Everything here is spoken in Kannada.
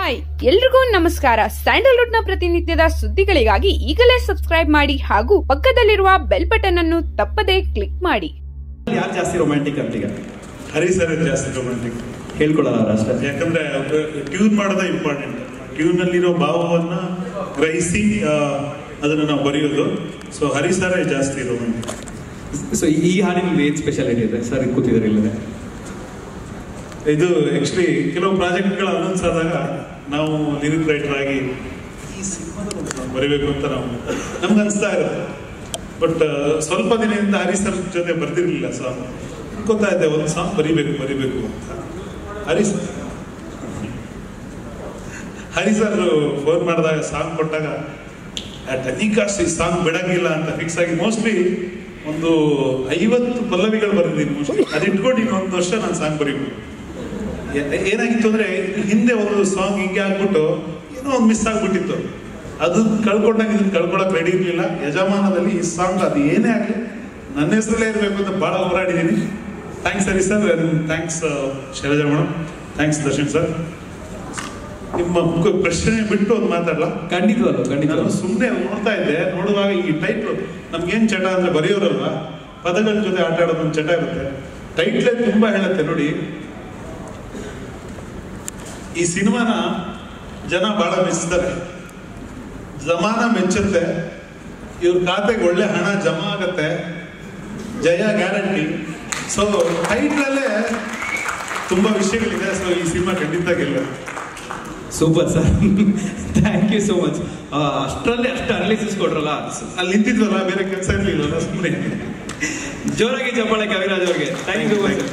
ಹಾಯ್ ಎಲ್ರಿಗೂ ನಮಸ್ಕಾರ. ಸ್ಯಾಂಡಲ್ವುಡ್ನ ಪ್ರತಿನಿತ್ಯದ ಸುದ್ದಿಗಳಿಗಾಗಿ ಈಗಲೇ ಸಬ್ಸ್ಕ್ರೈಬ್ ಮಾಡಿ ಹಾಗೂ ಪಕ್ಕದಲ್ಲಿರುವ ಬೆಲ್ ಬಟನ್ ಅನ್ನು ತಪ್ಪದೇ ಕ್ಲಿಕ್ ಮಾಡಿ. ಯಾರು ಜಾಸ್ತಿ ರೊಮ್ಯಾಂಟಿಕ್ ಅಂತ ಈಗ? ಹರಿ ಸರ್ ಜಾಸ್ತಿ ರೊಮ್ಯಾಂಟಿಕ್ ಹೇಳ್ಕೊಳ್ಳಲ್ಲ ಅಷ್ಟೇ ಯಾಕಂದ್ರೆ ಟ್ಯೂನ್ ಮಾಡೋದೇ ಇಂಪಾರ್ಟೆಂಟ್ ಟ್ಯೂನ್ ನಲ್ಲಿರೋ ಭಾವವನ್ನ ಗ್ರಹಿಸಿ ಆ, ಅದನ್ನ ನಾವು ಬರೆಯೋದು. ಸೊ ಹರಿ ಸರ್ ಜಾಸ್ತಿ ರೊಮ್ಯಾಂಟಿಕ್ ಸೊ ಈ ಹಾಡಿನಲ್ಲಿ ಏನ್ ಸ್ಪೆಷಾಲಿಟಿ ಇದೆ? ಸರ್ ಕೂತಿದ್ದಾರೆ ಇಲ್ಲದೆ ಇದು ಆಕ್ಚುಲಿ ಕೆಲವು ಪ್ರಾಜೆಕ್ಟ್ಗಳು ಅನೌನ್ಸ್ ಆದಾಗ ನಾವು ಲಿರಿಕ್ ರೈಟರ್ ಆಗಿ ಈ ಸಿನಿಮಾದ ಬರಿಬೇಕು ಅಂತ ನಾವು ನಮ್ಗೆ ಅನಿಸ್ತಾ ಇರುತ್ತೆ. ಬಟ್ ಸ್ವಲ್ಪ ದಿನದಿಂದ ಹರಿ ಸರ್ ಜೊತೆ ಬರ್ತಿರ್ಲಿಲ್ಲ ಸಾಂಗ್ ಅನ್ಕೋತಾ ಇದ್ದೆ ಒಂದು ಸಾಂಗ್ ಬರಿಬೇಕು ಬರಿಬೇಕು ಅಂತ. Hari sir Hari sir phone ಮಾಡಿದಾಗ ಸಾಂಗ್ ಕೊಟ್ಟಾಗ ಟೆನಿಕಾಸ್ಟ್ ಈ ಸಾಂಗ್ ಬಿಡಂಗಿಲ್ಲ ಅಂತ ಫಿಕ್ಸ್ ಆಗಿ ಮೋಸ್ಟ್ಲಿ ಒಂದು ಐವತ್ತು ಪಲ್ಲವಿಗಳು ಬರೆದಿದ್ದೀನಿ. ಮೋಸ್ಟ್ಲಿ ಇನ್ನೊಂದು ವರ್ಷ ನಾನು ಸಾಂಗ್ ಬರೀಬೇಕು. ಏನಾಗಿತ್ತು ಅಂದ್ರೆ ಹಿಂದೆ ಒಂದು ಸಾಂಗ್ ಹಿಂಗೆ ಆಗ್ಬಿಟ್ಟು ಏನೋ ಒಂದು ಮಿಸ್ ಆಗ್ಬಿಟ್ಟಿತ್ತು. ಅದು ಕಳ್ಕೊಂಡಾಗ ಇದನ್ನ ಕಳ್ಕೊಳಕ್ ರೆಡಿ ಇರ್ಲಿಲ್ಲ. ಯಜಮಾನದಲ್ಲಿ ಈ ಸಾಂಗ್ ಅದು ಏನೇ ಆಗಲಿ ನನ್ನ ಹೆಸರಲ್ಲೇ ಇರಬೇಕು ಅಂತ ಬಹಳ ಹೋರಾಡಿದ್ದೀನಿ ಥ್ಯಾಂಕ್ಸ್ ಸರಿ sir thanks Shailaja madam thanks Darshan sir ನಿಮ್ಮ ಮುಖ ಪ್ರಶ್ನೆ ಬಿಟ್ಟು ಒಂದು ಮಾತಾಡಲ್ಲ ಖಂಡಿತವಲ್ಲ ಖಂಡಿತ ಸುಮ್ಮನೆ ನೋಡ್ತಾ ಇದ್ದೆ ನೋಡುವಾಗ ಈ ಟೈಟ್ಲು ನಮ್ಗೇನು ಚಟ ಅಂದ್ರೆ ಬರೆಯೋರಲ್ವಾ? ಪದಗಳ ಜೊತೆ ಆಟ ಆಡೋದು ಒಂದು ಚಟ ಇರುತ್ತೆ. ಟೈಟ್ಲೇ ತುಂಬಾ ಹೇಳುತ್ತೆ ನೋಡಿ. ಈ ಸಿನಿಮಾನ ಜನ ಬಹಳ ಮೆಚ್ಚಿದ್ದಾರೆ ಜಮಾನ ಮೆಚ್ಚುತ್ತೆ. ಇವ್ರ ಖಾತೆಗೆ ಒಳ್ಳೆ ಹಣ ಜಮಾ ಆಗತ್ತೆ. ಜಯ ಗ್ಯಾರಂಟಿ. ಸೊ ಟೈಟ್ಲಲ್ಲೇ ತುಂಬಾ ವಿಷಯಗಳಿದೆ. ಸೊ ಈ ಸಿನಿಮಾ ಖಂಡಿತ ಗೆಲ್ಲ super sir thank you so much ಅಷ್ಟರಲ್ಲಿ ಅಷ್ಟು ಅನಾಲಿಸಿಸ್ ಕೊಟ್ರಲ್ಲ ಅಲ್ಲಿ ನಿಂತಿದ್ವಲ್ಲ ಬೇರೆ ಕೆಲಸ ಇರಲಿಲ್ಲ ಸುಮ್ಮನೆ ಜೋರಾಗಿ ಚಪ್ಪಾಳೆ ಕವಿರಾಜ್ ಅವ್ರಿಗೆ. Thank you so much